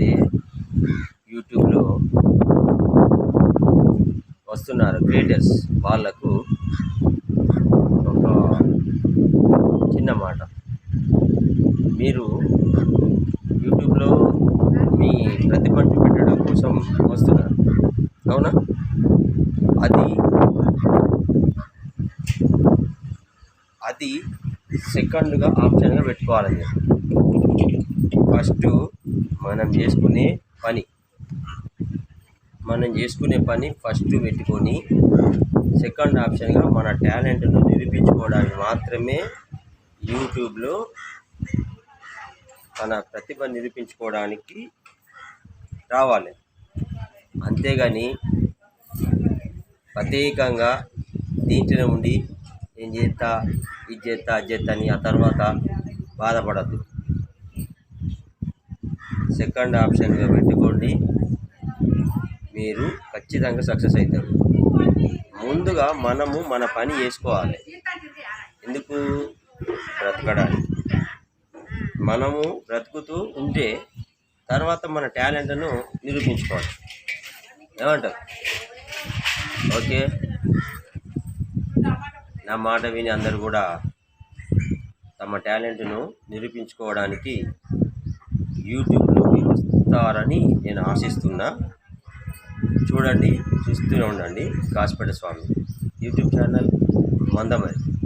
అయితే యూట్యూబ్లో వస్తున్నారు క్రియేటర్స్. వాళ్ళకు ఒక చిన్న మాట. మీరు యూట్యూబ్లో మీ ప్రతిభ పెట్టడం కోసం వస్తున్నారు. అవునా? అది అది సెకండ్గా ఆప్షన్గా పెట్టుకోవాలని ఫస్ట్ మనం చేసుకునే పని. మనం చేసుకునే పని ఫస్ట్ పెట్టుకొని సెకండ్ ఆప్షన్గా మన టాలెంట్ను నిరూపించుకోవడానికి మాత్రమే యూట్యూబ్లో మన ప్రతిభ నిరూపించుకోవడానికి రావాలి. అంతేగాని ప్రత్యేకంగా దీంట్లో ఉండి నేను చేస్తా ఇది చేస్తా అది చేస్తా అని ఆ తర్వాత బాధపడద్దు. సెకండ్ ఆప్షన్గా పెట్టుకోండి. మీరు ఖచ్చితంగా సక్సెస్ అవుతారు. ముందుగా మనము మన పని చేసుకోవాలి. ఎందుకు? బ్రతకడానికి. మనము బ్రతుకుతూ ఉంటే తర్వాత మన టాలెంట్ను నిరూపించుకోవాలి. ఏమంటారు? ఓకే. నా మాట విని అందరు కూడా తమ టాలెంట్ను నిరూపించుకోవడానికి యూట్యూబ్లోకి వస్తారని నేను ఆశిస్తున్నా. చూడండి చూస్తూనే ఉండండి. Kasipeta Swami YouTube channel Mandamarri.